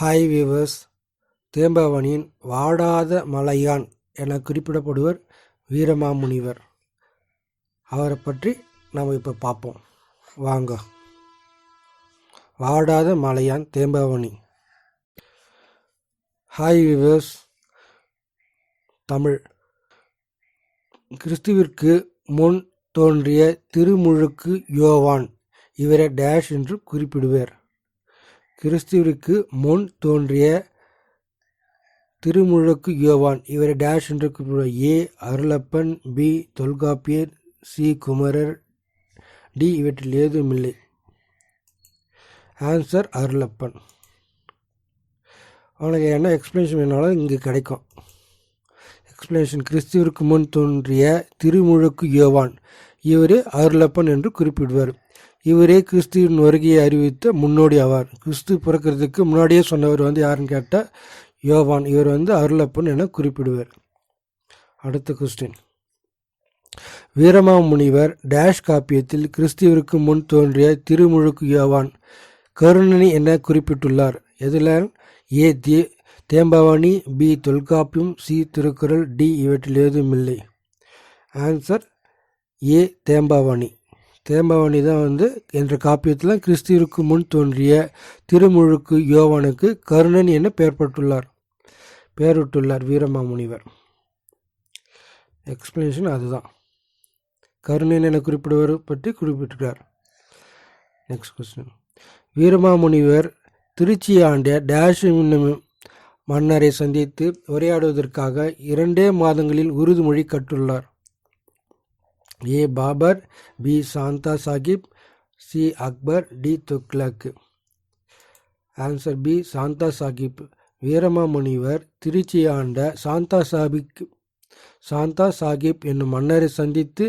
Hi viewers தேம்பவனின் வாடாத மலையான் என குறிப்பிடப்படுவர் வீரமாமுனிவர். அவரை பற்றி நாம் இப்போ பார்ப்போம். வாங்க. வாடாத மலையான் தேம்பவனி. Hi viewers Tamil. கிறிஸ்துவிற்கு முன் தோன்றிய திருமுழுக்கு யோவான். இவரை டேஷ் என்று குறிப்பிடுவர். கிறிஸ்துவிற்கு முன் தோன்றிய திருமுழுக்கு யோவான். இவரை டேஷ் என்று குறிப்பிடுவார் A. Arulappan B. Tholkappiyar C. Kumarar D. இவற்றில் ஏதுமில்லை. ஆன்சர் அருளப்பன். அவனுக்கு என்ன எக்ஸ்பிளேஷன் வேணாலும் இங்கே கிடைக்கும். எக்ஸ்பிளேஷன் கிறிஸ்துவிற்கு முன் தோன்றிய திருமுழுக்கு யோவான். இவர் அருளப்பன் என்று குறிப்பிடுவார். இவரே கிறிஸ்துவின் வருகையை அறிவித்த முன்னோடி ஆவார். கிறிஸ்து பிறக்கிறதுக்கு முன்னாடியே சொன்னவர் வந்து யாருன்னு கேட்டால் யோவான். இவர் வந்து அருளப்பன் என குறிப்பிடுவார். அடுத்த கொஸ்டின் வீரமாமுனிவர் டேஷ் காப்பியத்தில் கிறிஸ்துவிற்கு முன் தோன்றிய திருமுழுக்கு யோவான் கருணனி என குறிப்பிட்டுள்ளார். எதில்? A they Thembavani B Tholkappiyam C Thirukkural D இவற்றில் ஏதுமில்லை. Answer A தேம்பாவாணி. தேம்பவனி தான் வந்து என்ற காப்பியத்தில் கிறிஸ்துவிற்கு முன் தோன்றிய திருமுழுக்கு யோவானுக்கு கருணன் என பெயர்பட்டுள்ளார் பெயரிட்டுள்ளார் வீரமாமுனிவர் எக்ஸ்பிளனேஷன் அதுதான். கருணன் என குறிப்பிடுவர் பற்றி குறிப்பிட்டுள்ளார் நெக்ஸ்ட் கொஸ்டின் வீரமாமுனிவர் திருச்சி ஆண்ட டேஷ் என்னும் மன்னரை சந்தித்து உரையாடுவதற்காக இரண்டே மாதங்களில் உறுதிமொழி கற்றுள்ளார். A Babur B Chanda Sahib C Akbar D Tughlaq answer B Chanda Sahib Veeramamunivar Trichy ஆண்ட சாந்தா சாஹிப் சாந்தா சாஹிப் என்னும் மன்னரை சந்தித்து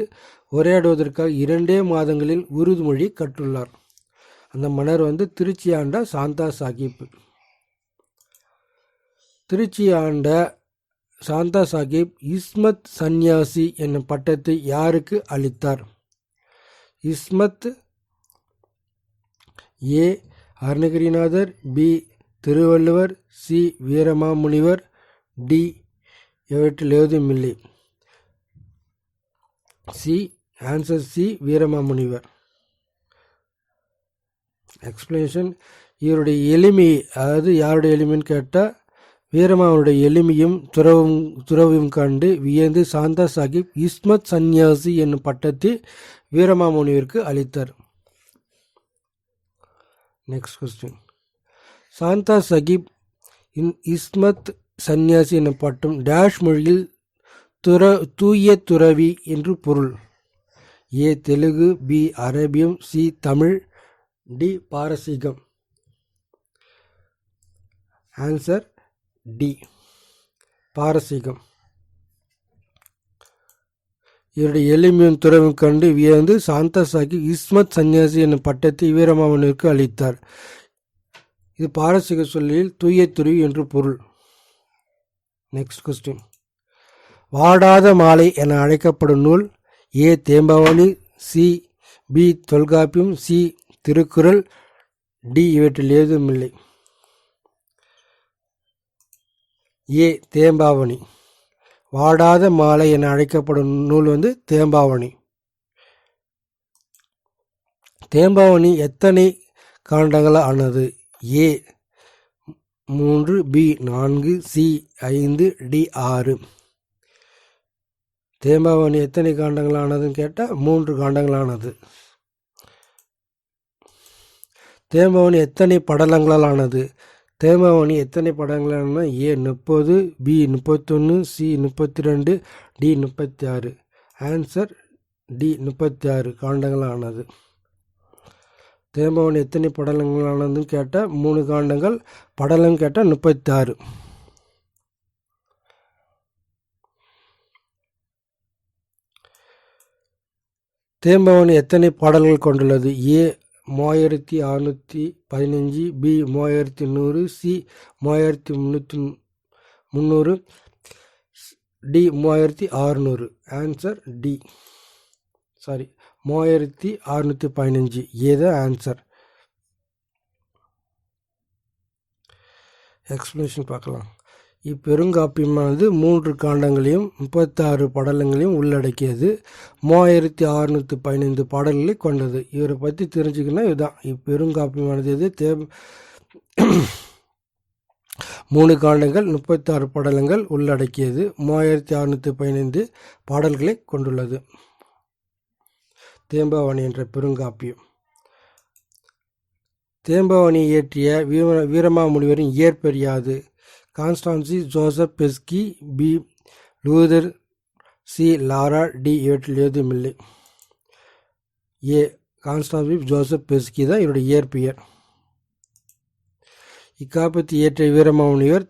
உரையாடுவதற்காக இரண்டே மாதங்களில் உறுதிமொழி கற்றுள்ளார். அந்த மன்னர் வந்து திருச்சி ஆண்ட சாந்தா சாஹிப் திருச்சி ஆண்ட சாந்தா சாஹிப் இஸ்மத் சந்நியாசி என்னும் பட்டத்தை யாருக்கு அளித்தார்? Ismath A. Arunagirinathar B. Thiruvalluvar C. Veeramamunivar D. இவற்றில் ஏதுமில்லை C. Answer C. Veeramamunivar. Explanation இவருடைய எளிமை அதாவது யாருடைய எளிமைன்னு கேட்டால் வீரமாவனுடைய எளிமையும் துறவும் துறவும் கண்டு வியந்து சாந்தா சாஹிப் இஸ்மத் சந்நியாசி என்னும் பட்டத்தை வீரமாமுனிவிற்கு அளித்தார். நெக்ஸ்ட் கொஸ்டின் சாந்தா சகிப் இன் இஸ்மத் சந்நியாசி என்னும் பட்டம் டேஷ் மொழியில் துற தூய துறவி என்று பொருள். ஏ தெலுங்கு பி அரேபியம் சி தமிழ் டி பாரசீகம். ஆன்சர் டி பாரசீகம். இவருடைய எளிமையும் துறவும் கண்டு வியந்து சாந்த சாஹி இஸ்மத் சந்நியாசி என்னும் பட்டத்தை வீரமாமனிற்கு அளித்தார். இது பாரசீக சொல்லில் தூய துருவி என்று பொருள். நெக்ஸ்ட் கொஸ்டின் வாடாத மாலை என அழைக்கப்படும் நூல் A. Thembavani C. B. Tholkappiyam C. Thirukkural D. இவற்றில் ஏதும் இல்லை ஏ தேம்பாவணி. வாடாத மாலை என அழைக்கப்படும் நூல் வந்து தேம்பாவணி. தேம்பாவணி எத்தனை காண்டங்கள் ஆனது? ஏ மூன்று பி நான்கு சி ஐந்து டி ஆறு. தேம்பாவணி எத்தனை காண்டங்களானதுன்னு கேட்டால் மூன்று காண்டங்களானது தேம்பவனி எத்தனை படலங்களால் ஆனது? தேமாவணி எத்தனை படங்களான ஏ முப்பது பி முப்பத்தொன்று சி முப்பத்தி ரெண்டு டி முப்பத்தி ஆறு ஆன்சர் டி முப்பத்தி ஆறு காண்டங்களானது. தேமாவணி எத்தனை படலங்களானதுன்னு கேட்டால் மூணு காண்டங்கள் படலம் கேட்டால் முப்பத்தி ஆறு தேம்பவன் எத்தனை பாடல்கள் கொண்டுள்ளது? ஏ மூவாயிரத்தி அறநூற்றி பதினஞ்சு பி மூவாயிரத்தி நூறு சி மூவாயிரத்தி முந்நூற்றி முந்நூறு டி மூவாயிரத்தி அறுநூறு. ஆன்சர் டி சாரி மூவாயிரத்தி அறுநூற்றி பதினஞ்சு. ஏதோ ஆன்சர் எக்ஸ்ப்ளனேஷன் பார்க்கலாம். இப்பெருங்காப்பியமானது மூன்று காண்டங்களையும் முப்பத்தாறு படலங்களையும் உள்ளடக்கியது. மூவாயிரத்தி அறுநூற்றி பதினைந்து பாடல்களை கொண்டது. இவரை பற்றி தெரிஞ்சுக்கணும் இதுதான். இப்பெருங்காப்பியமானது இது தே மூணு காண்டங்கள் முப்பத்தாறு படலங்கள் உள்ளடக்கியது. மூவாயிரத்தி அறுநூற்றி பதினைந்து பாடல்களை கொண்டுள்ளது. தேம்பாவணி என்ற பெருங்காப்பியம். தேம்பாவணி இயற்றிய வீர வீரமாமுனிவரின் இயற்பெயர் Constantine Joseph Beschi B. Luther C. Laura D. இவற்றில் ஏதுமில்லை ஏ. கான்ஸ்டான்சி ஜோசப் பெஸ்கி தான் இவருடைய இயற்பெயர். இக்காப்பத்தி இயற்றிய வீரமாமுனிவர்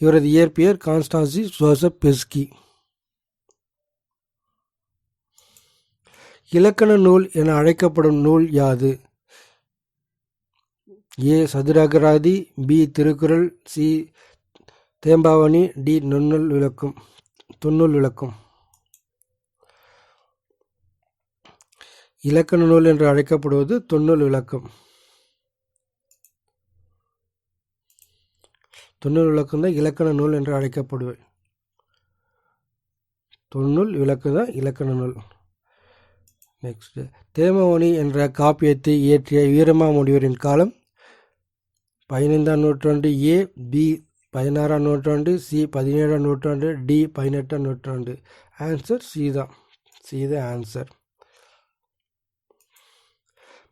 இவரது இயற்பெயர் கான்ஸ்டான்சி ஜோசப் பெஸ்கி. இலக்கண நூல் என அழைக்கப்படும் நூல் யாது? A. Sathurakarathi B. Thirukkural C. Thembavani D நுண்ணுள் விளக்கம் துண்ணுள் விளக்கம். இலக்கண நூல் என்று அழைக்கப்படுவது தொன்னுள் விளக்கம். தொன்னுள் விளக்கம் தான் இலக்கண நூல் என்று அழைக்கப்படுவது தொன்னுள் விளக்கம் தான் இலக்கண நூல். நெக்ஸ்ட் தேமவணி என்ற காப்பியத்தை இயற்றிய வீரமாமுடிவரின் காலம் பதினைந்தாம் நூற்றாண்டு ஏ பி பதினாறாம் நூற்றாண்டு சி பதினேழாம் நூற்றாண்டு டி பதினெட்டாம் நூற்றாண்டு. ஆன்சர் சி தான் சி ஆன்சர்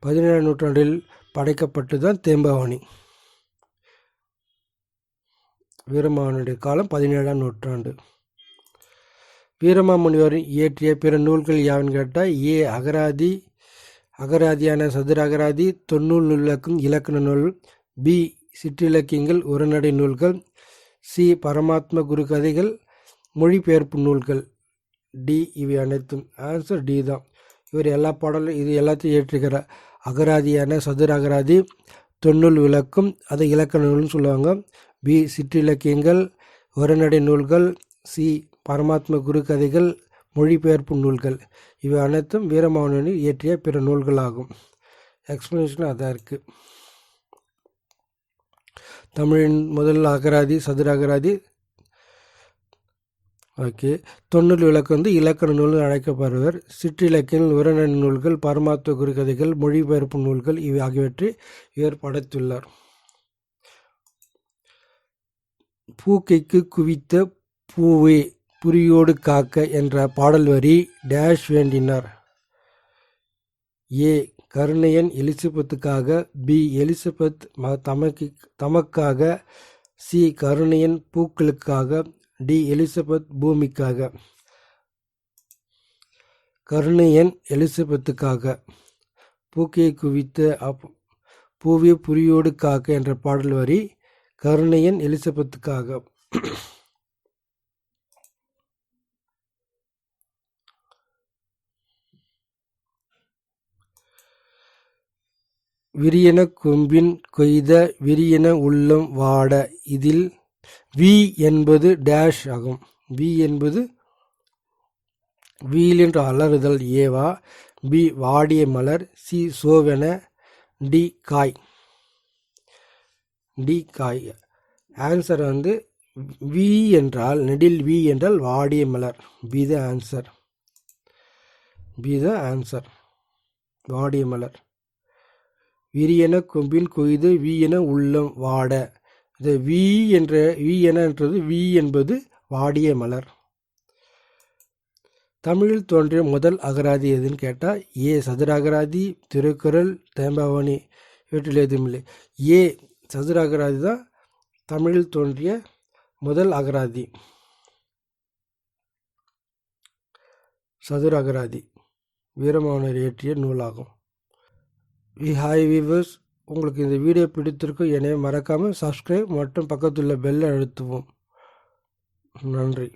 பதினேழாம் நூற்றாண்டில் படைக்கப்பட்டு தான் தேம்பாவணி. வீரமாமுனியுடைய காலம் பதினேழாம் நூற்றாண்டு. வீரமாமுனிவர் இயற்றிய பிற நூல்கள் யாவன் கேட்டால் ஏ அகராதி அகராதியான சதுர அகராதி தொன்னூல் நூலக்கும் இலக்கண நூல் பி சிற்றிலக்கியங்கள் உரைநடை நூல்கள் சி. பரமாத்ம குரு கதைகள் மொழிபெயர்ப்பு நூல்கள். டி. இவை அனைத்தும் ஆன்சர் டி தான். இவர் எல்லா பாடலும் இது எல்லாத்தையும் ஏற்றுகிறார் அகராதியான சதுர அகராதி தொன்னூல் விளக்கும் அதை இலக்கண நூல்னு சொல்லுவாங்க. பி. சிற்றிலக்கியங்கள் உரைநடை நூல்கள் சி. பரமாத்ம குரு கதைகள் மொழிபெயர்ப்பு நூல்கள். இவை அனைத்தும் வீரமாவணி இயற்றிய பிற நூல்களாகும். எக்ஸ்ப்ளனேஷன் அதான் இருக்குது தமிழின் முதல் அகராதி சதுர அகராதி. ஓகே. தொன்னூல் விளக்கு வந்து இலக்கண நூல் அழைக்கப்படுவர். சிற்றிலக்கியங்கள் உரைநடை நூல்கள் பரமாத்ம குருகதைகள் மொழிபெயர்ப்பு நூல்கள் இவை ஆகியவற்றை இவர் படைத்துள்ளார். பூக்கைக்கு குவித்த பூவே புரியோடு காக்க என்ற பாடல் வரி டேஷ் வேண்டினார். ஏ கருணையன் எலிசபெத்துக்காக பி. எலிசபெத் ம தமக்கு தமக்காக சி. கருணையன் பூக்களுக்காக டி. எலிசபெத் பூமிக்காக. கருணையன் எலிசபெத்துக்காக. பூக்கையை குவித்த அப் பூவிய புரியோடு காக்க என்ற பாடல் வரி கருணையன் எலிசபெத்துக்காக. விரியன கொம்பின் கொய்த விரியன உள்ளம் வாட. இதில் வி என்பது டேஷ் ஆகும். வி என்பது வீல் என்று அலறுதல் ஏவா பி வாடிய மலர் சி சோவென டி காய். டி காய். ஆன்சர் வந்து வி என்றால் நெடில் வி என்றால் வாடிய மலர். பி த ஆன்சர் பி த ஆன்சர் வாடிய மலர். விரியன கொம்பில் கொய்து வீயென என உள்ளம் வாட. இது வி என்ற வி வீ வி என்பது வாடிய மலர். தமிழில் தோன்றிய முதல் அகராதி எதுன்னு கேட்டால் ஏ சதுர அகராதி திருக்குறள் தேம்பாவணி இவற்றில் எதுவும் இல்லை. ஏ சதுராகராதி தான் தமிழில் தோன்றிய முதல் அகராதி. சதுர அகராதி இயற்றிய நூலாகும். ஹாய் வீவர்ஸ் உங்களுக்கு இந்த வீடியோ பிடித்திருக்கும் எனவே மறக்காமல் சப்ஸ்கிரைப் மற்றும் பக்கத்துள்ள பெல்லை அழுத்துவோம். நன்றி.